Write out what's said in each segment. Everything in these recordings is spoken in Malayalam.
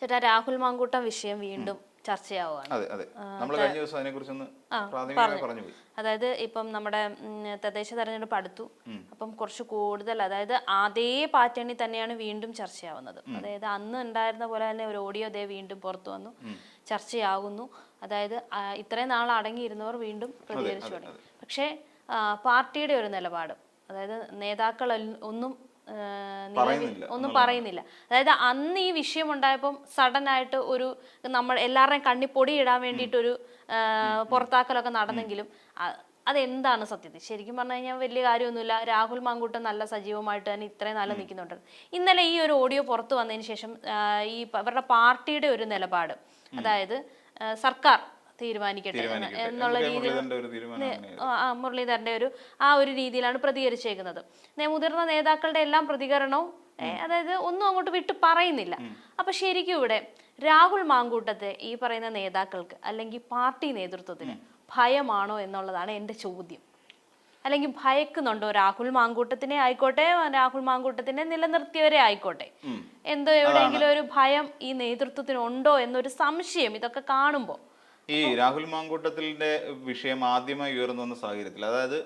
ചേട്ടാ രാഹുൽ മാങ്കൂട്ടം വിഷയം വീണ്ടും ചർച്ചയാവുകയാണ്. അതെ അതെ. നമ്മൾ കഴിഞ്ഞ ദിവസം പ്രാഥമികമായി പറഞ്ഞു. അതായത് ഇപ്പം നമ്മുടെ തദ്ദേശ തെരഞ്ഞെടുപ്പ് അടുത്തു. അപ്പം കുറച്ച് കൂടുതൽ അതായത് അതേ പാറ്റേണിൽ തന്നെയാണ് വീണ്ടും ചർച്ചയാവുന്നത്. അതായത് അന്ന് ഉണ്ടായിരുന്ന പോലെ തന്നെ ഒരു ഓഡിയോ ദേ വീണ്ടും പുറത്തു വന്നു. ചർച്ചയാകുന്നു. അതായത് ഇത്രയും നാൾ അടങ്ങിയിരുന്നവർ വീണ്ടും പ്രതികരിച്ചു തുടങ്ങി. പക്ഷേ പാർട്ടിയുടെ ഒരു നിലപാട് അതായത് നേതാക്കൾ ഒന്നും ഒന്നും പറയുന്നില്ല. അതായത് അന്ന് ഈ വിഷയം ഉണ്ടായപ്പോൾ സഡൻ ആയിട്ട് ഒരു നമ്മൾ എല്ലാവരുടെയും കണ്ണി പൊടി ഇടാൻ വേണ്ടിയിട്ടൊരു പുറത്താക്കലൊക്കെ നടന്നെങ്കിലും അതെന്താണ് സത്യത്തിൽ? ശരിക്കും പറഞ്ഞു കഴിഞ്ഞാൽ വലിയ കാര്യമൊന്നുമില്ല. രാഹുൽ മാങ്കൂട്ടം നല്ല സജീവമായിട്ട് തന്നെ ഇത്രയും നല്ല നിൽക്കുന്നുണ്ട്. ഇന്നലെ ഈ ഒരു ഓഡിയോ പുറത്തു വന്നതിന് ശേഷം ഈ അവരുടെ പാർട്ടിയുടെ ഒരു നിലപാട് അതായത് സർക്കാർ തീരുമാനിക്കട്ടെ എന്നുള്ള രീതിയിൽ മുരളീധരന്റെ ഒരു ആ, ഒരു രീതിയിലാണ് പ്രതികരിച്ചേക്കുന്നത്. മുതിർന്ന നേതാക്കളുടെ എല്ലാം പ്രതികരണവും അതായത് ഒന്നും അങ്ങോട്ട് വിട്ട് പറയുന്നില്ല. അപ്പൊ ശരിക്കും ഇവിടെ രാഹുൽ മാങ്കൂട്ടത്തെ ഈ പറയുന്ന നേതാക്കൾക്ക് അല്ലെങ്കിൽ പാർട്ടി നേതൃത്വത്തിന് ഭയമാണോ എന്നുള്ളതാണ് എന്റെ ചോദ്യം. അല്ലെങ്കിൽ ഭയക്കുന്നുണ്ടോ രാഹുൽ മാങ്കൂട്ടത്തിനെ ആയിക്കോട്ടെ രാഹുൽ മാങ്കൂട്ടത്തിനെ നിലനിർത്തിയവരെ ആയിക്കോട്ടെ? എന്തോ എവിടെയെങ്കിലും ഒരു ഭയം ഈ നേതൃത്വത്തിനുണ്ടോ എന്നൊരു സംശയം ഇതൊക്കെ കാണുമ്പോൾ ഈ രാഹുൽ മാങ്കൂട്ടത്തിന്റെ വിഷയം ആദ്യമായി ഉയർന്നു വന്ന സാഹചര്യത്തിൽ അതായത്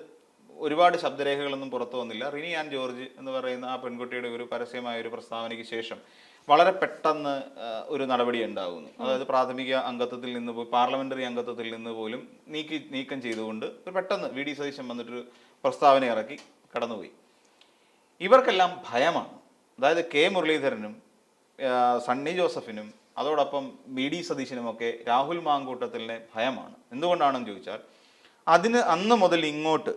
ഒരുപാട് ശബ്ദരേഖകളൊന്നും പുറത്തു വന്നില്ല. റിനി ആൻഡ് ജോർജ് എന്ന് പറയുന്ന ആ പെൺകുട്ടിയുടെ ഒരു പരസ്യമായ ഒരു പ്രസ്താവനയ്ക്ക് ശേഷം വളരെ പെട്ടെന്ന് ഒരു നടപടി ഉണ്ടാകുന്നു അതായത് പ്രാഥമിക അംഗത്വത്തിൽ നിന്ന് പോയി പാർലമെന്ററി അംഗത്വത്തിൽ നിന്ന് പോലും നീക്കി നീക്കം ചെയ്തുകൊണ്ട് ഒരു പെട്ടെന്ന് വി ഡി സതീശൻ വന്നിട്ടൊരു പ്രസ്താവന ഇറക്കി കടന്നുപോയി. ഇവർക്കെല്ലാം ഭയമാണ്. അതായത് കെ മുരളീധരനും സണ്ണി ജോസഫിനും അതോടൊപ്പം ബി ഡി സതീശനുമൊക്കെ രാഹുൽ മാങ്കൂട്ടത്തിലിനെ ഭയമാണ്. എന്തുകൊണ്ടാണെന്ന് ചോദിച്ചാൽ അതിന് അന്ന് മുതൽ ഇങ്ങോട്ട്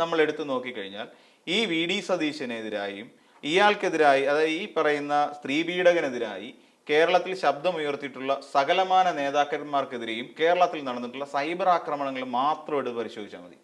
നമ്മൾ എടുത്തു നോക്കിക്കഴിഞ്ഞാൽ ഈ വി ഡി സതീശനെതിരായും ഇയാൾക്കെതിരായി അതായത് ഈ പറയുന്ന സ്ത്രീ പീഡകനെതിരായി കേരളത്തിൽ ശബ്ദമുയർത്തിയിട്ടുള്ള സകലമാന നേതാക്കന്മാർക്കെതിരെയും കേരളത്തിൽ നടന്നിട്ടുള്ള സൈബർ ആക്രമണങ്ങൾ മാത്രം എടുത്ത് പരിശോധിച്ചാൽ മതി.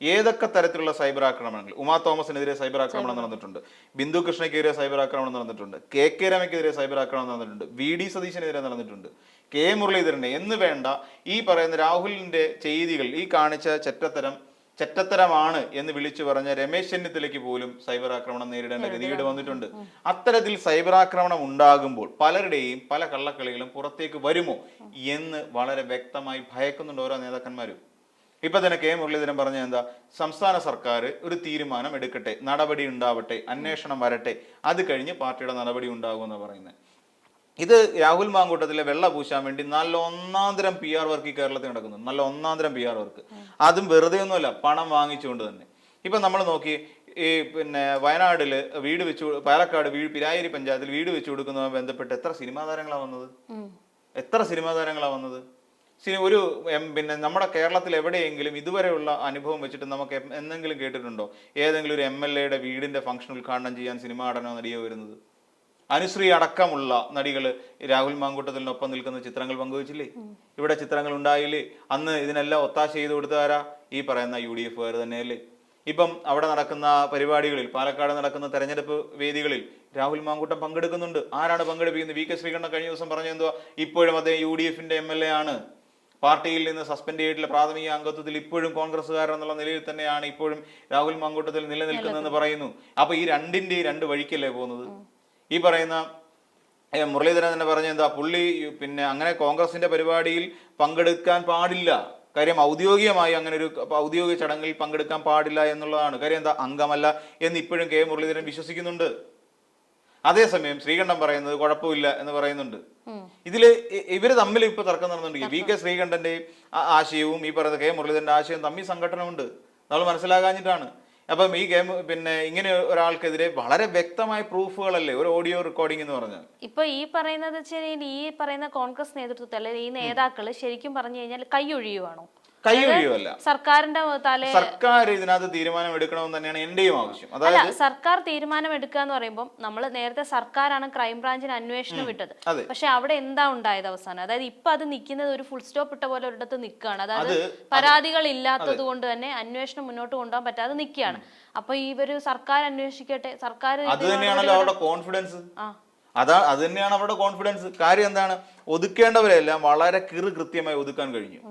ഏതൊക്കെ തരത്തിലുള്ള സൈബർ ആക്രമണങ്ങൾ? ഉമാ തോമസിനെതിരെ സൈബർ ആക്രമണം നടന്നിട്ടുണ്ട്. ബിന്ദു കൃഷ്ണയ്ക്കെതിരെ സൈബർ ആക്രമണം നടന്നിട്ടുണ്ട്. കെ കെ രമയ്ക്കെതിരെ സൈബർ ആക്രമണം നടന്നിട്ടുണ്ട്. വി ഡി സതീശനെതിരെ നടന്നിട്ടുണ്ട്. കെ മുരളീധരനെ എന്ന് വേണ്ട ഈ പറയുന്ന രാഹുലിന്റെ ചെയ്തികൾ ഈ കാണിച്ച ചെറ്റത്തരം ചെറ്റത്തരമാണ് എന്ന് വിളിച്ചു പറഞ്ഞ രമേശ് ചെന്നിത്തലയ്ക്ക് പോലും സൈബർ ആക്രമണം നേരിടേണ്ട ഗതികേട് വന്നിട്ടുണ്ട്. അത്തരത്തിൽ സൈബർ ആക്രമണം ഉണ്ടാകുമ്പോൾ പലരുടെയും പല കള്ളക്കളികളും പുറത്തേക്ക് വരുമോ എന്ന് വളരെ വ്യക്തമായി ഭയക്കുന്നുണ്ട് ഓരോ നേതാക്കന്മാരും. ഇപ്പൊ തന്നെ കെ. മുരളീധരൻ പറഞ്ഞ എന്താ? സംസ്ഥാന സർക്കാർ ഒരു തീരുമാനം എടുക്കട്ടെ നടപടി ഉണ്ടാവട്ടെ അന്വേഷണം വരട്ടെ അത് കഴിഞ്ഞ് പാർട്ടിയുടെ നടപടി ഉണ്ടാകുമെന്ന് പറയുന്നത് ഇത് രാഹുൽ മാങ്കൂട്ടത്തിലെ വെള്ള പൂശാൻ വേണ്ടി നല്ല ഒന്നാന്തരം പി ആർ വർക്ക് ഈ കേരളത്തിൽ നടക്കുന്നു. നല്ല ഒന്നാന്തരം പി ആർ വർക്ക് അതും വെറുതെ ഒന്നുമല്ല പണം വാങ്ങിച്ചുകൊണ്ട് തന്നെ. ഇപ്പൊ നമ്മൾ നോക്കി ഈ പിന്നെ വയനാടിൽ വീട് വെച്ചു പാലക്കാട് വീട് പിരായരി പഞ്ചായത്തിൽ വീട് വെച്ചു കൊടുക്കുന്നതുമായി ബന്ധപ്പെട്ട് എത്ര സിനിമാ താരങ്ങളാണ് വന്നത്? എത്ര സിനിമാ താരങ്ങളാണ് വന്നത്? ഒരു പിന്നെ നമ്മുടെ കേരളത്തിൽ എവിടെയെങ്കിലും ഇതുവരെയുള്ള അനുഭവം വെച്ചിട്ട് നമുക്ക് എന്തെങ്കിലും കേട്ടിട്ടുണ്ടോ? ഏതെങ്കിലും ഒരു എം എൽ എയുടെ വീടിന്റെ ഫംഗ്ഷൻ ഉദ്ഘാടനം ചെയ്യാൻ സിനിമാ നടനോ നടിയോ വരുന്നത്? അനുശ്രീ അടക്കമുള്ള നടികൾ രാഹുൽ മാങ്കൂട്ടത്തിനൊപ്പം നിൽക്കുന്ന ചിത്രങ്ങൾ പങ്കുവച്ചില്ലേ? ഇവിടെ ചിത്രങ്ങൾ ഉണ്ടായില്ലേ? അന്ന് ഇതിനെല്ലാം ഒത്താശ ചെയ്ത് കൊടുത്താരാ ഈ പറയുന്ന യു ഡി എഫുകാർ തന്നെയല്ലേ? ഇപ്പം അവിടെ നടക്കുന്ന പരിപാടികളിൽ പാലക്കാട് നടക്കുന്ന തെരഞ്ഞെടുപ്പ് വേദികളിൽ രാഹുൽ മാങ്കൂട്ടം പങ്കെടുക്കുന്നുണ്ട്. ആരാണ് പങ്കെടുപ്പിക്കുന്നത്? വി കെ ശ്രീകണ്ഠൻ കഴിഞ്ഞ ദിവസം പറഞ്ഞ എന്തുവാ? ഇപ്പോഴും അദ്ദേഹം യു ഡി എഫിന്റെ എം എൽ എ ആണ്. പാർട്ടിയിൽ നിന്ന് സസ്പെൻഡ് ചെയ്തിട്ടുള്ള പ്രാഥമിക അംഗത്വത്തിൽ ഇപ്പോഴും കോൺഗ്രസ്സുകാരൻ എന്നുള്ള നിലയിൽ തന്നെയാണ് ഇപ്പോഴും രാഹുൽ മാങ്കൂട്ടത്തിൽ നിലനിൽക്കുന്നതെന്ന് പറയുന്നു. അപ്പൊ ഈ രണ്ടിന്റെ രണ്ട് വഴിക്കല്ലേ പോകുന്നത്? ഈ പറയുന്ന മുരളീധരൻ തന്നെ പറഞ്ഞ എന്താ? പുള്ളി പിന്നെ അങ്ങനെ കോൺഗ്രസിന്റെ പരിപാടിയിൽ പങ്കെടുക്കാൻ പാടില്ല. കാര്യം ഔദ്യോഗികമായി അങ്ങനെ ഒരു ഔദ്യോഗിക ചടങ്ങിൽ പങ്കെടുക്കാൻ പാടില്ല എന്നുള്ളതാണ്. കാര്യം എന്താ? അംഗമല്ല എന്ന് ഇപ്പോഴും കെ മുരളീധരൻ വിശ്വസിക്കുന്നുണ്ട്. അതേസമയം ശ്രീകണ്ഠൻ പറയുന്നത് കുഴപ്പമില്ല എന്ന് പറയുന്നുണ്ട്. ഇതിൽ ഇവർ ഇവർ തമ്മിൽ ഇപ്പൊ തർക്കം നടന്നുണ്ടെങ്കിൽ വി കെ ശ്രീകണ്ഠന്റെയും ആശയവും ഈ പറയുന്ന കെ മുരളീധരന്റെ ആശയവും തമ്മിൽ സംഘടനമുണ്ട് നമ്മൾ മനസ്സിലാകാഞ്ഞിട്ടാണ്. അപ്പം ഈ ഗെയിം പിന്നെ ഇങ്ങനെ ഒരാൾക്കെതിരെ വളരെ വ്യക്തമായ പ്രൂഫുകളല്ലേ? ഒരു ഓഡിയോ റെക്കോർഡിംഗ് എന്ന് പറഞ്ഞാൽ. ഇപ്പൊ ഈ പറയുന്നത് ഈ പറയുന്ന കോൺഗ്രസ് നേതൃത്വത്തിൽ ഈ നേതാക്കൾ ശരിക്കും പറഞ്ഞു കഴിഞ്ഞാൽ കൈയൊഴിയുവാണോ? കൈ സർക്കാരിന്റെ സർക്കാർ ഇതിനകത്ത് തീരുമാനം എടുക്കണമെന്ന് തന്നെയാണ് എന്റെയും ആവശ്യം. അതായത് സർക്കാർ തീരുമാനം എടുക്കുക എന്ന് പറയുമ്പോൾ നമ്മൾ നേരത്തെ സർക്കാരാണ് ക്രൈംബ്രാഞ്ചിന് അന്വേഷണം വിട്ടത്. പക്ഷെ അവിടെ എന്താ ഉണ്ടായത് അവസാനം? അതായത് ഇപ്പൊ അത് നിൽക്കുന്നത് ഒരു ഫുൾ സ്റ്റോപ്പ് ഇട്ട പോലെ ഒരിടത്ത് നിൽക്കുകയാണ് അതായത് അത് പരാതികൾ ഇല്ലാത്തത് കൊണ്ട് തന്നെ അന്വേഷണം മുന്നോട്ട് കൊണ്ടുപോകാൻ പറ്റാതെ നിൽക്കുകയാണ് അപ്പൊ ഒരു സർക്കാർ അന്വേഷിക്കട്ടെ? സർക്കാർ അത് തന്നെയാണല്ലോ അവരുടെ കോൺഫിഡൻസ് അതാ അത് തന്നെയാണ് അവരുടെ കോൺഫിഡൻസ് കാര്യം എന്താണ്? ഒതുക്കേണ്ടവരെല്ലാം വളരെ കിറു കൃത്യമായി ഒതുക്കാൻ കഴിഞ്ഞു.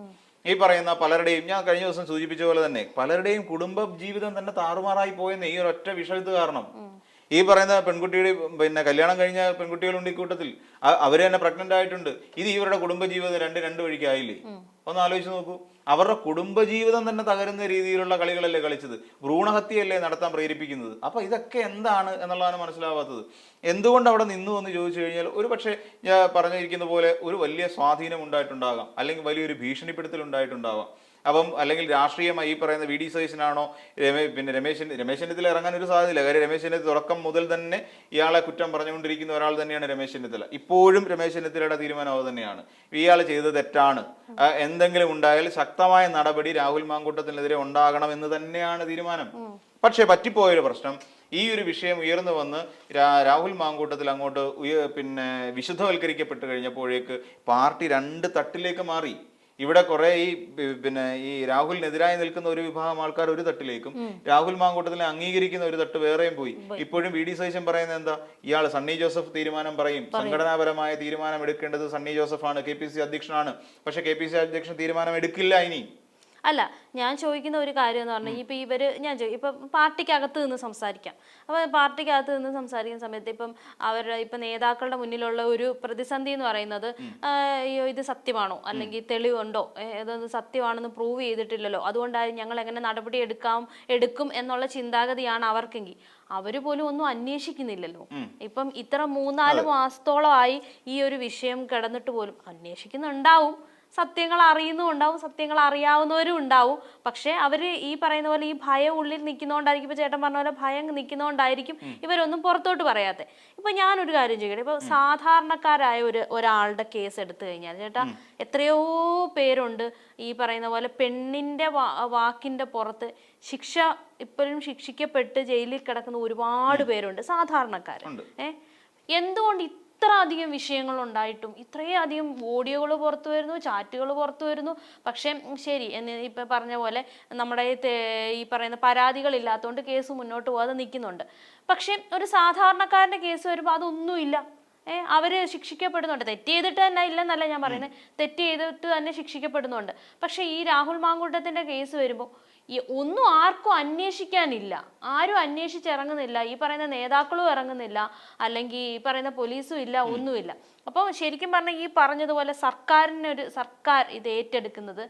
ഈ പറയുന്ന പലരുടെയും ഞാൻ കഴിഞ്ഞ ദിവസം സൂചിപ്പിച്ച പോലെ തന്നെ പലരുടെയും കുടുംബ ജീവിതം തന്നെ താറുമാറായി പോയെന്ന് ഈ ഒരൊറ്റ വിഷയത്ത് കാരണം. ഈ പറയുന്ന പെൺകുട്ടിയുടെ പിന്നെ കല്യാണം കഴിഞ്ഞ പെൺകുട്ടികളുണ്ട് ഈ കൂട്ടത്തിൽ. അ- അവർ തന്നെ പ്രഗ്നന്റ് ആയിട്ടുണ്ട്. ഇത് ഇവരുടെ കുടുംബജീവിതം രണ്ട് രണ്ട് വഴിക്കായില്ലേ? ഒന്ന് ആലോചിച്ച് നോക്കൂ. അവരുടെ കുടുംബജീവിതം തന്നെ തകരുന്ന രീതിയിലുള്ള കളികളല്ലേ കളിച്ചത്? ഭ്രൂണഹത്യയല്ലേ നടത്താൻ പ്രേരിപ്പിക്കുന്നത്? അപ്പൊ ഇതൊക്കെ എന്താണ് എന്നുള്ളതാണ് മനസ്സിലാവാത്തത്. എന്തുകൊണ്ട് അവിടെ നിന്നു എന്ന് ചോദിച്ചു കഴിഞ്ഞാൽ ഒരു പക്ഷേ ഞാൻ പറഞ്ഞിരിക്കുന്ന പോലെ ഒരു വലിയ സ്വാധീനം ഉണ്ടായിട്ടുണ്ടാകാം. അല്ലെങ്കിൽ വലിയൊരു ഭീഷണിപ്പെടുത്തൽ ഉണ്ടായിട്ടുണ്ടാവാം. അപ്പം അല്ലെങ്കിൽ രാഷ്ട്രീയമായി ഈ പറയുന്ന വി ഡി സതീശനാണോ രമേ പിന്നെ രമേശൻ രമേശ് ചെന്നിത്തല ഇറങ്ങാൻ ഒരു സാധ്യതയില്ല. കാര്യം രമേശ് ചെന്നിത്തല തുടക്കം മുതൽ തന്നെ ഇയാളെ കുറ്റം പറഞ്ഞുകൊണ്ടിരിക്കുന്ന ഒരാൾ തന്നെയാണ് രമേശ് ചെന്നിത്തല ഇപ്പോഴും രമേശ് ചെന്നിത്തലയുടെ തീരുമാനം അത് തന്നെയാണ്. ഇയാൾ ചെയ്തത് തെറ്റാണ്. എന്തെങ്കിലും ഉണ്ടായാൽ ശക്തമായ നടപടി രാഹുൽ മാങ്കൂട്ടത്തിനെതിരെ ഉണ്ടാകണം എന്ന് തന്നെയാണ് തീരുമാനം. പക്ഷേ പറ്റിപ്പോയൊരു പ്രശ്നം ഈ ഒരു വിഷയം ഉയർന്നു വന്ന് രാ- രാഹുൽ മാങ്കൂട്ടത്തിൽ അങ്ങോട്ട് പിന്നെ വിശുദ്ധവൽക്കരിക്കപ്പെട്ട് കഴിഞ്ഞപ്പോഴേക്ക് പാർട്ടി രണ്ട് തട്ടിലേക്ക് മാറി. ഇവിടെ കുറെ ഈ പിന്നെ ഈ രാഹുലിനെതിരായി നിൽക്കുന്ന ഒരു വിഭാഗം ആൾക്കാർ ഒരു തട്ടിലേക്കും രാഹുൽ മാങ്കൂട്ടത്തിനെ അംഗീകരിക്കുന്ന ഒരു തട്ട് വേറെയും പോയി. ഇപ്പോഴും വി ഡി സതീശൻ പറയുന്നത് എന്താ? ഇയാൾ സണ്ണി ജോസഫ് തീരുമാനം പറയും. സംഘടനാപരമായ തീരുമാനം എടുക്കേണ്ടത് സണ്ണി ജോസഫാണ്. കെ പി സി അധ്യക്ഷനാണ്. പക്ഷെ കെ പി സി അധ്യക്ഷൻ തീരുമാനം എടുക്കില്ല ഇനി. അല്ല ഞാൻ ചോദിക്കുന്ന ഒരു കാര്യം എന്ന് പറഞ്ഞാൽ ഇപ്പൊ ഇവർ ഞാൻ ചോദിക്കും ഇപ്പൊ പാർട്ടിക്കകത്ത് നിന്ന് സംസാരിക്കാം. അപ്പൊ പാർട്ടിക്കകത്ത് നിന്ന് സംസാരിക്കുന്ന സമയത്ത് ഇപ്പം അവരുടെ ഇപ്പൊ നേതാക്കളുടെ മുന്നിലുള്ള ഒരു പ്രതിസന്ധി എന്ന് പറയുന്നത് അയ്യോ ഇത് സത്യമാണോ? അല്ലെങ്കിൽ തെളിവുണ്ടോ? ഇതൊന്ന് സത്യമാണെന്ന് പ്രൂവ് ചെയ്തിട്ടില്ലല്ലോ? അതുകൊണ്ടായി ഞങ്ങൾ എങ്ങനെ നടപടി എടുക്കാം എടുക്കും എന്നുള്ള ചിന്താഗതിയാണ് അവർക്കെങ്കിൽ. അവർ പോലും ഒന്നും അന്വേഷിക്കുന്നില്ലല്ലോ. ഇപ്പം ഇത്ര മൂന്നാൽ മാസത്തോളമായി ഈ ഒരു വിഷയം കിടന്നിട്ട് പോലും അന്വേഷിക്കുന്നുണ്ടാവും. സത്യങ്ങൾ അറിയുന്നുണ്ടാവും സത്യങ്ങൾ അറിയാവുന്നവരും ഉണ്ടാവും പക്ഷെ അവർ ഈ പറയുന്ന പോലെ ഈ ഭയം ഉള്ളിൽ നിൽക്കുന്നതുകൊണ്ടായിരിക്കും ഇപ്പൊ ചേട്ടൻ പറഞ്ഞ പോലെ ഭയം നിൽക്കുന്നതുകൊണ്ടായിരിക്കും ഇവരൊന്നും പുറത്തോട്ട് പറയാത്തെ. ഇപ്പൊ ഞാനൊരു കാര്യം ചെയ്യട്ടെ ഇപ്പൊ സാധാരണക്കാരായ ഒരു ഒരാളുടെ കേസ് എടുത്തു കഴിഞ്ഞാൽ ചേട്ടാ എത്രയോ പേരുണ്ട് ഈ പറയുന്ന പോലെ പെണ്ണിന്റെ വാക്കിന്റെ പുറത്ത് ശിക്ഷ ഇപ്പോഴും ശിക്ഷിക്കപ്പെട്ട് ജയിലിൽ കിടക്കുന്ന ഒരുപാട് പേരുണ്ട്. സാധാരണക്കാർ ഏഹ് എന്തുകൊണ്ട് ഇത്ര അധികം വിഷയങ്ങൾ ഉണ്ടായിട്ടും ഇത്രയും അധികം ഓഡിയോകൾ പുറത്തു വരുന്നു ചാറ്റുകൾ പുറത്തു വരുന്നു. പക്ഷേ ശരി എന്ന് ഇപ്പം പറഞ്ഞ പോലെ നമ്മുടെ ഈ പറയുന്ന പരാതികളില്ലാത്തതുകൊണ്ട് കേസ് മുന്നോട്ട് പോകാതെ നിൽക്കുന്നുണ്ട് പക്ഷേ ഒരു സാധാരണക്കാരന്റെ കേസ് വരുമ്പോൾ അതൊന്നുമില്ല. ഏ അവർ ശിക്ഷിക്കപ്പെടുന്നുണ്ട്. തെറ്റ് ചെയ്തിട്ട് തന്നെ ഇല്ലെന്നല്ല ഞാൻ പറയുന്നത് തെറ്റ് ചെയ്തിട്ട് തന്നെ ശിക്ഷിക്കപ്പെടുന്നുണ്ട്. പക്ഷേ ഈ രാഹുൽ മാങ്കൂട്ടത്തിന്റെ കേസ് വരുമ്പോൾ ഈ ഒന്നും ആർക്കും അന്വേഷിക്കാനില്ല. ആരും അന്വേഷിച്ചിറങ്ങുന്നില്ല. ഈ പറയുന്ന നേതാക്കളും ഇറങ്ങുന്നില്ല. അല്ലെങ്കിൽ ഈ പറയുന്ന പോലീസും ഇല്ല ഒന്നുമില്ല. അപ്പോൾ ശരിക്കും പറഞ്ഞാൽ ഈ പറഞ്ഞതുപോലെ സർക്കാരിനൊരു സർക്കാർ ഇത് ഏറ്റെടുക്കുന്നത്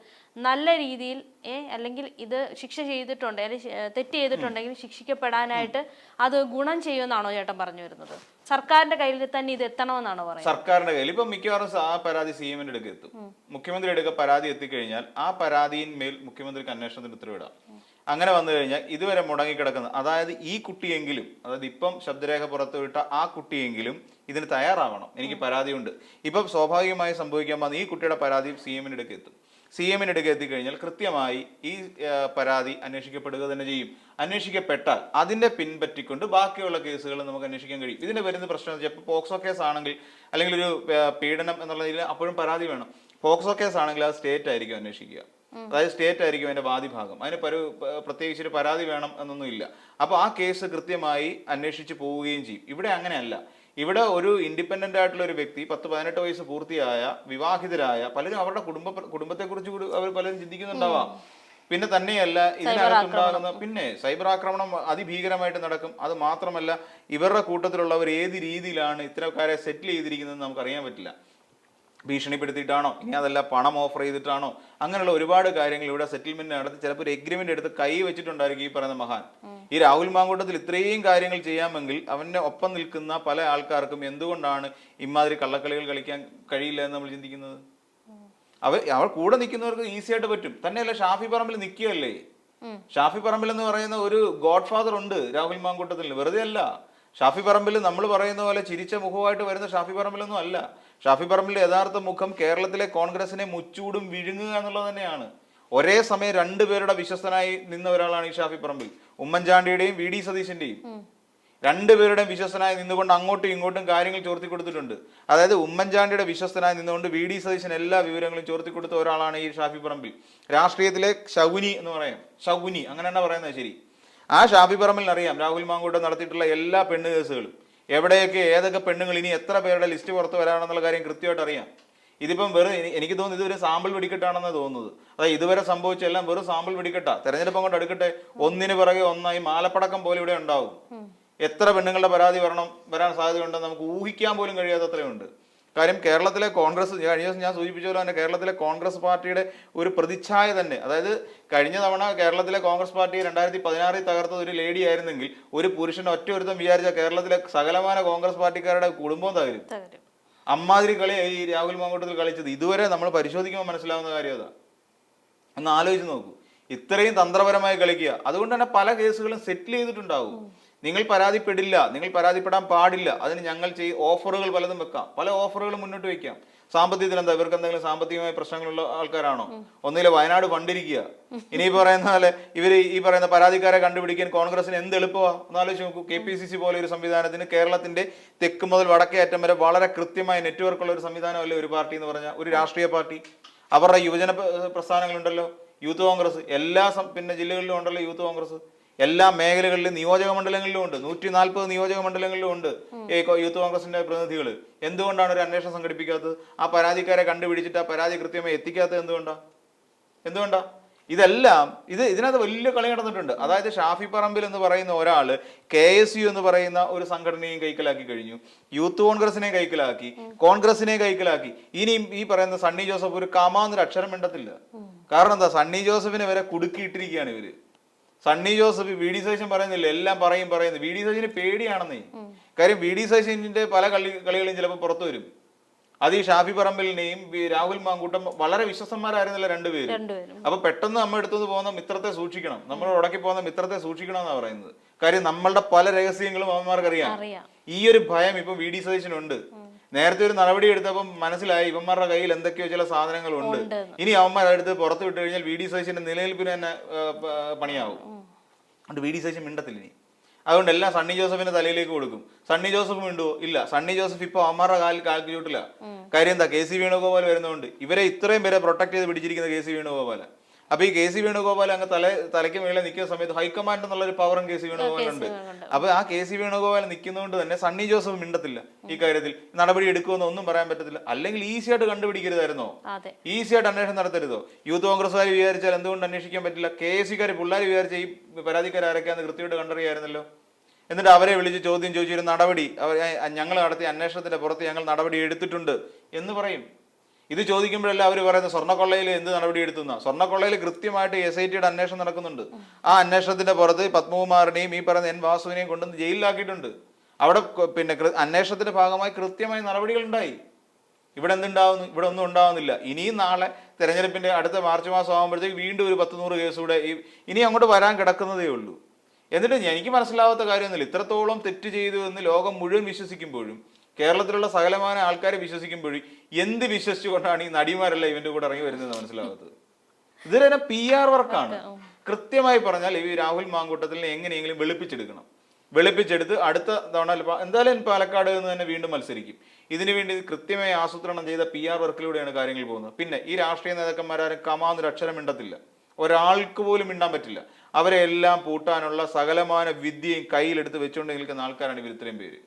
നല്ല രീതിയിൽ ഏ അല്ലെങ്കിൽ ഇത് ശിക്ഷ ചെയ്തിട്ടുണ്ട് അല്ലെങ്കിൽ തെറ്റ് ചെയ്തിട്ടുണ്ടെങ്കിൽ ശിക്ഷിക്കപ്പെടാനായിട്ട് അത് ഗുണം ചെയ്യുമെന്നാണോ ചേട്ടൻ പറഞ്ഞു വരുന്നത്? സർക്കാരിന്റെ കയ്യിൽ തന്നെ ഇത് എത്തണമെന്നാണ് പറയുന്നത്. സർക്കാരിന്റെ കയ്യിൽ. ഇപ്പൊ മിക്കവാറും ആ പരാതി സി എമ്മിന്റെ അടുക്ക് എത്തും. മുഖ്യമന്ത്രി അടുക്ക പരാതി എത്തിക്കഴിഞ്ഞാൽ ആ പരാതിയിന്മേൽ മുഖ്യമന്ത്രിക്ക് അന്വേഷണത്തിന് ഉത്തരവിടാം. അങ്ങനെ വന്നു കഴിഞ്ഞാൽ ഇതുവരെ മുടങ്ങിക്കിടക്കുന്ന അതായത് ഈ കുട്ടിയെങ്കിലും അതായത് ഇപ്പം ശബ്ദരേഖ പുറത്തുവിട്ട ആ കുട്ടിയെങ്കിലും ഇതിന് തയ്യാറാവണം. എനിക്ക് പരാതിയുണ്ട്. ഇപ്പം സ്വാഭാവികമായി സംഭവിക്കാൻ പോകുന്ന ഈ കുട്ടിയുടെ പരാതി സി എമ്മിന്റെ അടുക്ക് എത്തും. സി എമ്മിന്റെ അടുക്ക് എത്തിക്കഴിഞ്ഞാൽ കൃത്യമായി ഈ പരാതി അന്വേഷിക്കപ്പെടുക തന്നെ ചെയ്യും. അന്വേഷിക്കപ്പെട്ടാൽ അതിന്റെ പിൻപറ്റിക്കൊണ്ട് ബാക്കിയുള്ള കേസുകൾ നമുക്ക് അന്വേഷിക്കാൻ കഴിയും. ഇതിന്റെ വരുന്ന പ്രശ്നം എന്ന് വെച്ചാൽ പോക്സോ കേസ് ആണെങ്കിൽ അല്ലെങ്കിൽ ഒരു പീഡനം എന്നുള്ള രീതിയിൽ അപ്പോഴും പരാതി വേണം. പോക്സോ കേസ് ആണെങ്കിൽ അത് സ്റ്റേറ്റ് ആയിരിക്കും അന്വേഷിക്കുക അതായത് സ്റ്റേറ്റ് ആയിരിക്കും അതിന്റെ വാദിഭാഗം അതിന് പരു പ്രത്യേകിച്ച് ഒരു പരാതി വേണം എന്നൊന്നും ഇല്ല അപ്പോൾ ആ കേസ് കൃത്യമായി അന്വേഷിച്ച് പോവുകയും ചെയ്യും. ഇവിടെ അങ്ങനെയല്ല. ഇവിടെ ഒരു ഇൻഡിപെൻഡന്റ് ആയിട്ടുള്ള ഒരു വ്യക്തി പത്ത് പതിനെട്ട് വയസ്സ് പൂർത്തിയായ വിവാഹിതരായ പലരും അവരുടെ കുടുംബ കുടുംബത്തെ കുറിച്ച് കൂടി അവർ പലരും ചിന്തിക്കുന്നുണ്ടാവാം. പിന്നെ തന്നെയല്ല ഇതിനകത്തുണ്ടാകുന്ന പിന്നെ സൈബർ ആക്രമണം അതിഭീകരമായിട്ട് നടക്കും. അത് മാത്രമല്ല ഇവരുടെ കൂട്ടത്തിലുള്ളവർ ഏത് രീതിയിലാണ് ഇത്തരക്കാരെ സെറ്റിൽ ചെയ്തിരിക്കുന്നത് നമുക്ക് അറിയാൻ പറ്റില്ല. ഭീഷണിപ്പെടുത്തിയിട്ടാണോ? ഇനി അതല്ല പണം ഓഫർ ചെയ്തിട്ടാണോ? അങ്ങനെയുള്ള ഒരുപാട് കാര്യങ്ങൾ ഇവിടെ സെറ്റിൽമെന്റ് നടത്തി ചിലപ്പോൾ ഒരു എഗ്രിമെന്റ് എടുത്ത് കൈ വെച്ചിട്ടുണ്ടായിരിക്കും ഈ പറയുന്ന മഹാൻ. ഈ രാഹുൽ മാങ്കൂട്ടത്തിൽ ഇത്രയും കാര്യങ്ങൾ ചെയ്യാമെങ്കിൽ അവന്റെ ഒപ്പം നിൽക്കുന്ന പല ആൾക്കാർക്കും എന്തുകൊണ്ടാണ് ഇമാതിരി കള്ളക്കളികൾ കളിക്കാൻ കഴിയില്ല എന്ന് നമ്മൾ ചിന്തിക്കുന്നത്? അവർ അവർ കൂടെ നിൽക്കുന്നവർക്ക് ഈസി ആയിട്ട് പറ്റും. തന്നെയല്ല ഷാഫി പറമ്പിൽ നിൽക്കുകയല്ലേ? ഷാഫി പറമ്പിൽ എന്ന് പറയുന്ന ഒരു ഗോഡ് ഫാദർ ഉണ്ട് രാഹുൽ മാങ്കൂട്ടത്തിൽ. വെറുതെ അല്ല ഷാഫി പറമ്പിൽ നമ്മൾ പറയുന്ന പോലെ ചിരിച്ച മുഖമായിട്ട് വരുന്ന ഷാഫി പറമ്പിലൊന്നും അല്ല. ഷാഫി പറമ്പിലെ യഥാർത്ഥ മുഖം കേരളത്തിലെ കോൺഗ്രസിനെ മുച്ചൂടും വിഴുങ്ങുക എന്നുള്ളത് തന്നെയാണ്. ഒരേ സമയം രണ്ടുപേരുടെ വിശ്വസ്തനായി നിന്ന ഒരാളാണ് ഈ ഷാഫി പറമ്പിൽ. ഉമ്മൻചാണ്ടിയുടെയും വി ഡി സതീശന്റെയും. രണ്ടുപേരുടെയും വിശ്വസ്തനായി നിന്നുകൊണ്ട് അങ്ങോട്ടും ഇങ്ങോട്ടും കാര്യങ്ങൾ ചോർത്തി കൊടുത്തിട്ടുണ്ട്. അതായത് ഉമ്മൻചാണ്ടിയുടെ വിശ്വസ്തനായി നിന്നുകൊണ്ട് വി ഡി സതീശൻ എല്ലാ വിവരങ്ങളും ചോർത്തി കൊടുത്ത ഒരാളാണ് ഈ ഷാഫി പറമ്പിൽ. രാഷ്ട്രീയത്തിലെ ശകുനി എന്ന് പറയാം. ശകുനി അങ്ങനെ തന്നെ പറയുന്നത്? ശരി. ആ ഷാഫി പറമ്പിൽ അറിയാം രാഹുൽ മാങ്കൂട്ടം നടത്തിയിട്ടുള്ള എല്ലാ പെണ്ണ് കേസുകളും. എവിടെയൊക്കെ ഏതൊക്കെ പെണ്ണുങ്ങൾ ഇനി എത്ര പേരുടെ ലിസ്റ്റ് പുറത്ത് വരാണെന്നുള്ള കാര്യം കൃത്യമായിട്ട് അറിയാം. ഇതിപ്പം വെറും എനി- എനിക്ക് തോന്നുന്നു ഇതൊരു സാമ്പിൾ വെടിക്കെട്ടാണെന്ന് തോന്നുന്നത്. അതായത് ഇതുവരെ സംഭവിച്ച എല്ലാം വെറും സാമ്പിൾ വെടിക്കെട്ടാ. തെരഞ്ഞെടുപ്പ് അങ്ങോട്ട് എടുക്കട്ടെ ഒന്നിന് പിറകെ ഒന്നായി മാലപ്പടക്കം പോലെ ഇവിടെ ഉണ്ടാവും. എത്ര പെണ്ണുങ്ങളുടെ പരാതി വരണം വരാൻ സാധ്യതയുണ്ടെന്ന് നമുക്ക് ഊഹിക്കാൻ പോലും കഴിയാത്തത്രയുണ്ട് കാര്യം കേരളത്തിലെ കോൺഗ്രസ് കഴിഞ്ഞ ദിവസം ഞാൻ സൂചിപ്പിച്ച പോലെ തന്നെ കേരളത്തിലെ കോൺഗ്രസ് പാർട്ടിയുടെ ഒരു പ്രതിച്ഛായ തന്നെ. അതായത് കഴിഞ്ഞ തവണ കേരളത്തിലെ കോൺഗ്രസ് പാർട്ടി രണ്ടായിരത്തി പതിനാറിൽ തകർത്തത് ഒരു ലേഡി ആയിരുന്നെങ്കിൽ ഒരു പുരുഷൻ ഒറ്റ ഒരുത്തം വിചാരിച്ച കേരളത്തിലെ സകലമാന കോൺഗ്രസ് പാർട്ടിക്കാരുടെ കുടുംബം തകരും. തകരും. അമ്മാതിരി കളി ഈ രാഹുൽ മാങ്കൂട്ടത്തിൽ കളിച്ചത്. ഇതുവരെ നമ്മൾ പരിശോധിക്കുമ്പോൾ മനസ്സിലാവുന്ന കാര്യം അതാ. ഒന്ന് ആലോചിച്ച് നോക്കൂ. ഇത്രയും തന്ത്രപരമായി കളിക്കുക. അതുകൊണ്ട് തന്നെ പല കേസുകളും സെറ്റിൽ ചെയ്തിട്ടുണ്ടാവും. നിങ്ങൾ പരാതിപ്പെടില്ല നിങ്ങൾ പരാതിപ്പെടാൻ പാടില്ല അതിന് ഞങ്ങൾ ചെയ് ഓഫറുകൾ പലതും വെക്കാം. പല ഓഫറുകളും മുന്നോട്ട് വെക്കാം. സാമ്പത്തികത്തിൽ എന്താ? ഇവർക്ക് എന്തെങ്കിലും സാമ്പത്തികമായ പ്രശ്നങ്ങളുള്ള ആൾക്കാരാണോ? ഒന്നിലെ വയനാട് ഫണ്ടിരിക്കുക ഇനി പറയുന്ന പോലെ ഇവർ ഈ പറയുന്ന പരാതിക്കാരെ കണ്ടുപിടിക്കാൻ കോൺഗ്രസിന് എന്ത് എളുപ്പമാ? ഒന്ന് ആലോചിച്ച് നോക്കൂ. കെ പി സി സി പോലെ ഒരു സംവിധാനത്തിന് കേരളത്തിന്റെ തെക്ക് മുതൽ വടക്കേ അറ്റം വരെ വളരെ കൃത്യമായ നെറ്റ്വർക്ക് ഉള്ള ഒരു സംവിധാനമല്ലേ ഒരു പാർട്ടി എന്ന് പറഞ്ഞാൽ? ഒരു രാഷ്ട്രീയ പാർട്ടി. അവരുടെ യുവജന പ്ര- പ്രസ്ഥാനങ്ങളുണ്ടല്ലോ. യൂത്ത് കോൺഗ്രസ്. എല്ലാ പിന്നെ ജില്ലകളിലും ഉണ്ടല്ലോ യൂത്ത് കോൺഗ്രസ്. എല്ലാ മേഖലകളിലും നിയോജക മണ്ഡലങ്ങളിലും ഉണ്ട്. നൂറ്റി നാൽപ്പത് നിയോജക മണ്ഡലങ്ങളിലും ഉണ്ട് ഈ യൂത്ത് കോൺഗ്രസിന്റെ പ്രതിനിധികൾ എന്തുകൊണ്ടാണ് ഒരു അന്വേഷണം സംഘടിപ്പിക്കാത്തത്? ആ പരാതിക്കാരെ കണ്ടുപിടിച്ചിട്ട് ആ പരാതി കൃത്യമായി എത്തിക്കാത്തത് എന്തുകൊണ്ടാ? എന്തുകൊണ്ടാ? ഇതെല്ലാം ഇത് ഇതിനകത്ത് വലിയ കളി നടന്നിട്ടുണ്ട്. അതായത് ഷാഫി പറമ്പിൽ എന്ന് പറയുന്ന ഒരാൾ കെ എസ് യു എന്ന് പറയുന്ന ഒരു സംഘടനയും കൈക്കലാക്കി കഴിഞ്ഞു. യൂത്ത് കോൺഗ്രസിനെ കൈക്കലാക്കി കോൺഗ്രസിനെ കൈക്കലാക്കി. ഇനിയും ഈ പറയുന്ന സണ്ണി ജോസഫ് ഒരു കമാന്നൊരു അക്ഷരം മിണ്ടത്തില്ല കാരണം എന്താ? സണ്ണി ജോസഫിനെ വരെ കുടുക്കിയിട്ടിരിക്കുകയാണ് ഇവർ. സണ്ണി ജോസഫ് വി ഡി സതീശൻ പറയുന്നില്ല? എല്ലാം പറയും പറയുന്നു വി ഡി സതീശന് പേടിയാണെന്നേ. കാര്യം വി ഡി സതീശന്റെ പല കളി കളികളും ചിലപ്പോൾ പുറത്തു വരും. അത് ഈ ഷാഫി പറമ്പലിനെയും രാഹുൽ മാങ്കൂട്ടം വളരെ വിശ്വസന്മാരായിരുന്നില്ല രണ്ടുപേരും. അപ്പൊ പെട്ടെന്ന് നമ്മൾ എടുത്തുനിന്ന് പോകുന്ന മിത്രത്തെ സൂക്ഷിക്കണം. നമ്മൾ ഉടക്കി പോകുന്ന മിത്രത്തെ സൂക്ഷിക്കണം എന്നാണ് പറയുന്നത്. കാര്യം നമ്മളുടെ പല രഹസ്യങ്ങളും അവന്മാർക്ക് അറിയാം. അറിയാം ഈ ഒരു ഭയം ഇപ്പൊ വി ഡി സതീശനുണ്ട്. നേരത്തെ ഒരു നടപടി എടുത്തപ്പം മനസ്സിലായി ഇവന്മാരുടെ കയ്യിൽ എന്തൊക്കെയോ ചില സാധനങ്ങളുണ്ട്. ഇനി അവന്മാർ അടുത്ത് പുറത്തു വിട്ട് കഴിഞ്ഞാൽ വി ഡി സതീശന്റെ നിലനിൽപ്പിന് തന്നെ പണിയാവും. അതുകൊണ്ട് വി ഡി സതീശൻ മിണ്ടത്തില്ല ഇനി. അതുകൊണ്ട് എല്ലാം സണ്ണി ജോസഫിന്റെ തലയിലേക്ക് കൊടുക്കും. സണ്ണി ജോസഫ് മിണ്ടുവോ ഇല്ല. സണ്ണി ജോസഫ് ഇപ്പൊ അമ്മാരുടെ കാലിൽ കാൽക്കിലോട്ടില്ല കാര്യം എന്താ? കെ സി വേണുഗോപാൽ വരുന്നതുകൊണ്ട് ഇവരെ ഇത്രയും പേരെ പ്രൊട്ടക്ട് ചെയ്ത് പിടിച്ചിരിക്കുന്ന കെ സി വേണുഗോപാല. അപ്പൊ ഈ കെ സി വേണുഗോപാൽ അങ്ങ് തല തലയ്ക്ക് മേലെ നിൽക്കുന്ന സമയത്ത് ഹൈക്കമാൻഡ് എന്നുള്ള ഒരു പവറും കെ സി വേണുഗോപാലുണ്ട്. അപ്പൊ ആ കെ സി വേണുഗോപാൽ നിൽക്കുന്നതുകൊണ്ട് തന്നെ സണ്ണി ജോസഫ് മിണ്ടത്തില്ല ഈ കാര്യത്തിൽ. നടപടി എടുക്കുമെന്ന് ഒന്നും പറയാൻ പറ്റത്തില്ല. അല്ലെങ്കിൽ ഈസി ആയിട്ട് കണ്ടുപിടിക്കരുതായിരുന്നോ? ഈസി ആയിട്ട് അന്വേഷണം നടത്തരുതോ? യൂത്ത് കോൺഗ്രസ്സുകാർ വിചാരിച്ചാൽ എന്തുകൊണ്ട് അന്വേഷിക്കാൻ പറ്റില്ല? കെ എസ് സിക്കാർ പിള്ളേർ വിചാരിച്ച ഈ പരാതിക്കാർ ആരൊക്കെയാന്ന് കൃത്യമായിട്ട് കണ്ടറിയായിരുന്നല്ലോ. എന്നിട്ട് അവരെ വിളിച്ച് ചോദ്യം ചോദിച്ചൊരു നടപടി. അവർ ഞങ്ങൾ നടത്തിയ അന്വേഷണത്തിന്റെ പുറത്ത് ഞങ്ങൾ നടപടി എടുത്തിട്ടുണ്ട് എന്ന് പറയും. ഇത് ചോദിക്കുമ്പോഴല്ല അവർ പറയുന്നത് സ്വർണക്കൊള്ളയിൽ എന്ത് നടപടി എടുത്തുന്ന? സ്വർണക്കൊള്ളയിൽ കൃത്യമായിട്ട് എസ് ഐ ടിയുടെ അന്വേഷണം നടക്കുന്നുണ്ട്. ആ അന്വേഷണത്തിന്റെ പുറത്ത് പത്മകുമാറിനെയും ഈ പറയുന്ന എൻ വാസുവിനെയും കൊണ്ടുവന്ന് ജയിലിലാക്കിയിട്ടുണ്ട്. അവിടെ പിന്നെ അന്വേഷണത്തിന്റെ ഭാഗമായി കൃത്യമായി നടപടികൾ ഉണ്ടായി. ഇവിടെ എന്തുണ്ടാവുന്നു ഇവിടെ ഒന്നും ഉണ്ടാവുന്നില്ല. ഇനിയും നാളെ തെരഞ്ഞെടുപ്പിന്റെ അടുത്ത മാർച്ച് മാസം ആകുമ്പോഴത്തേക്ക് വീണ്ടും ഒരു പത്ത് നൂറ് കേസ് കൂടെ ഇനി അങ്ങോട്ട് വരാൻ കിടക്കുന്നതേ ഉള്ളൂ. എന്നിട്ട് എനിക്ക് മനസ്സിലാവാത്ത കാര്യമൊന്നുമില്ല. ഇത്രത്തോളം തെറ്റ് ചെയ്തു എന്ന് ലോകം മുഴുവൻ വിശ്വസിക്കുമ്പോഴും കേരളത്തിലുള്ള സകലമായ ആൾക്കാരെ വിശ്വസിക്കുമ്പോഴും എന്ത് വിശ്വസിച്ചുകൊണ്ടാണ് ഈ നടിമാരെല്ലാം ഇവന്റെ കൂടെ ഇറങ്ങി വരുന്നത് മനസ്സിലാകുന്നത് ഇത് തന്നെ പി ആർ വർക്കാണ് കൃത്യമായി പറഞ്ഞാൽ ഈ രാഹുൽ മാങ്കൂട്ടത്തിനെ എങ്ങനെയെങ്കിലും വെളുപ്പിച്ചെടുക്കണം. വെളുപ്പിച്ചെടുത്ത് അടുത്ത തവണ എന്തായാലും പാലക്കാട് നിന്ന് തന്നെ വീണ്ടും മത്സരിക്കും. ഇതിനു വേണ്ടി കൃത്യമായി ആസൂത്രണം ചെയ്ത പി ആർ വർക്കിലൂടെയാണ് കാര്യങ്ങൾ പോകുന്നത്. പിന്നെ ഈ രാഷ്ട്രീയ നേതാക്കന്മാരും കമാന്നൊരു അക്ഷരം മിണ്ടത്തില്ല. ഒരാൾക്ക് പോലും മിണ്ടാൻ പറ്റില്ല. അവരെ എല്ലാം പൂട്ടാനുള്ള സകലമാന വിദ്യയും കയ്യിലെടുത്ത് വെച്ചുകൊണ്ട് നിൽക്കുന്ന ആൾക്കാരാണ് ഇവർ ഇത്രയും പേര്.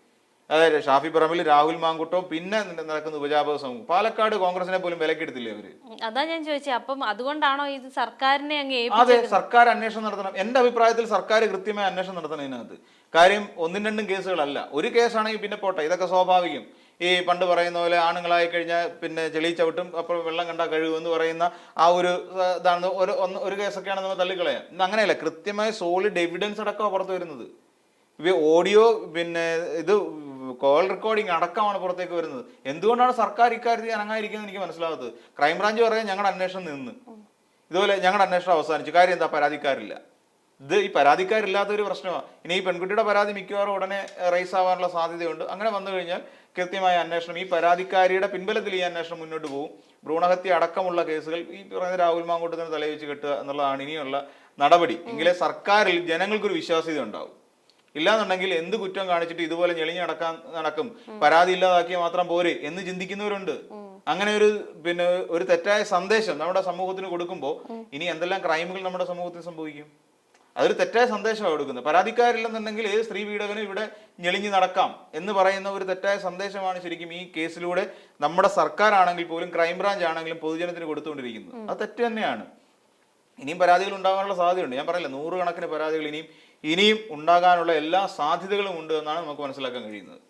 അതായത് ഷാഫി പറമ്പിൽ രാഹുൽ മാങ്കുട്ടോ പിന്നെ നടക്കുന്ന ഉപജാപക സമൂഹം. പാലക്കാട് കോൺഗ്രസിനെ പോലും വിലക്കെടുത്തില്ലേ അവർ? അതാ ഞാൻ ചോദിച്ചത് അപ്പം അതുകൊണ്ടാണോ ഇത് സർക്കാരിനെ അങ്ങ് അതെ സർക്കാർ അന്വേഷണം നടത്തണം. എന്റെ അഭിപ്രായത്തിൽ സർക്കാർ കൃത്യമായ അന്വേഷണം നടത്തണം ഇതിനകത്ത്. കാര്യം ഒന്നും രണ്ടും കേസുകളല്ല. ഒരു കേസാണെങ്കിൽ പിന്നെ പോട്ടെ. ഇതൊക്കെ സ്വാഭാവികം. ഈ പണ്ട് പറയുന്ന പോലെ ആണുങ്ങളായി കഴിഞ്ഞാൽ പിന്നെ ചെളി ചവിട്ടും അപ്പോൾ വെള്ളം കണ്ടാൽ കഴിവ് എന്ന് പറയുന്ന ആ ഒരു ഇതാണ് ഒരു ഒന്ന് ഒരു കേസൊക്കെയാണ് നമ്മൾ തള്ളിക്കളയാം. ഇന്ന് അങ്ങനെയല്ല. കൃത്യമായ സോളിഡ് എവിഡൻസ് അടക്കം പുറത്ത് വരുന്നത്. ഓഡിയോ പിന്നെ ഇത് കോൾ റെക്കോർഡിംഗ് അടക്കമാണ് പുറത്തേക്ക് വരുന്നത്. എന്തുകൊണ്ടാണ് സർക്കാർ ഇക്കാര്യത്തിൽ അനങ്ങാതിരിക്കുന്നത് എനിക്ക് മനസ്സിലാവാത്തത്? ക്രൈംബ്രാഞ്ച് പറയാൻ ഞങ്ങളുടെ അന്വേഷണം നിന്ന്. ഇതുപോലെ ഞങ്ങളുടെ അന്വേഷണം അവസാനിച്ചു. കാര്യം എന്താ? പരാതിക്കാരില്ല. ഇത് ഈ പരാതിക്കാരില്ലാത്ത ഒരു പ്രശ്നമാണ് ഇനി ഈ പെൺകുട്ടിയുടെ പരാതി മിക്കവാറും ഉടനെ റൈസ് ആവാനുള്ള സാധ്യതയുണ്ട്. അങ്ങനെ വന്നു കഴിഞ്ഞാൽ കൃത്യമായ അന്വേഷണം. ഈ പരാതിക്കാരിയുടെ പിൻബലത്തിൽ ഈ അന്വേഷണം മുന്നോട്ട് പോകും. ഭ്രൂണഹത്യ അടക്കമുള്ള കേസുകൾ ഈ പറയുന്ന രാഹുൽ മാങ്കൂട്ടത്തിന് തലവെച്ച് കെട്ടുക എന്നുള്ളതാണ് ഇനിയുള്ള നടപടി. എങ്കിലേ സർക്കാരിൽ ജനങ്ങൾക്കൊരു വിശ്വാസ്യത ഉണ്ടാവും. ഇല്ലാന്നുണ്ടെങ്കിൽ എന്ത് കുറ്റം കാണിച്ചിട്ട് ഇതുപോലെ ഞെളിഞ്ഞ് നടക്കാൻ നടക്കും. പരാതി ഇല്ലാതാക്കിയ മാത്രം പോരെ എന്ന് ചിന്തിക്കുന്നവരുണ്ട്. അങ്ങനെ ഒരു പിന്നെ ഒരു തെറ്റായ സന്ദേശം നമ്മുടെ സമൂഹത്തിന് കൊടുക്കുമ്പോൾ ഇനി എന്തെല്ലാം ക്രൈമുകൾ നമ്മുടെ സമൂഹത്തിൽ സംഭവിക്കും? അതൊരു തെറ്റായ സന്ദേശമാണ് കൊടുക്കുന്നത്. പരാതിക്കാരില്ലെന്നുണ്ടെങ്കിൽ ഏത് സ്ത്രീ പീഡകനും ഇവിടെ ഞെളിഞ്ഞു നടക്കാം എന്ന് പറയുന്ന ഒരു തെറ്റായ സന്ദേശമാണ് ശരിക്കും ഈ കേസിലൂടെ നമ്മുടെ സർക്കാർ ആണെങ്കിൽ പോലും ക്രൈംബ്രാഞ്ച് ആണെങ്കിലും പൊതുജനത്തിന് കൊടുത്തുകൊണ്ടിരിക്കുന്നത്. അത് തെറ്റ് തന്നെയാണ്. ഇനിയും പരാതികൾ ഉണ്ടാകാനുള്ള സാധ്യതയുണ്ട്. ഞാൻ പറയില്ല നൂറുകണക്കിന് പരാതികൾ ഇനിയും ഇനിയും ഉണ്ടാകാനുള്ള എല്ലാ സാധ്യതകളും ഉണ്ട് എന്നാണ് നമുക്ക് മനസ്സിലാക്കാൻ കഴിയുന്നത്.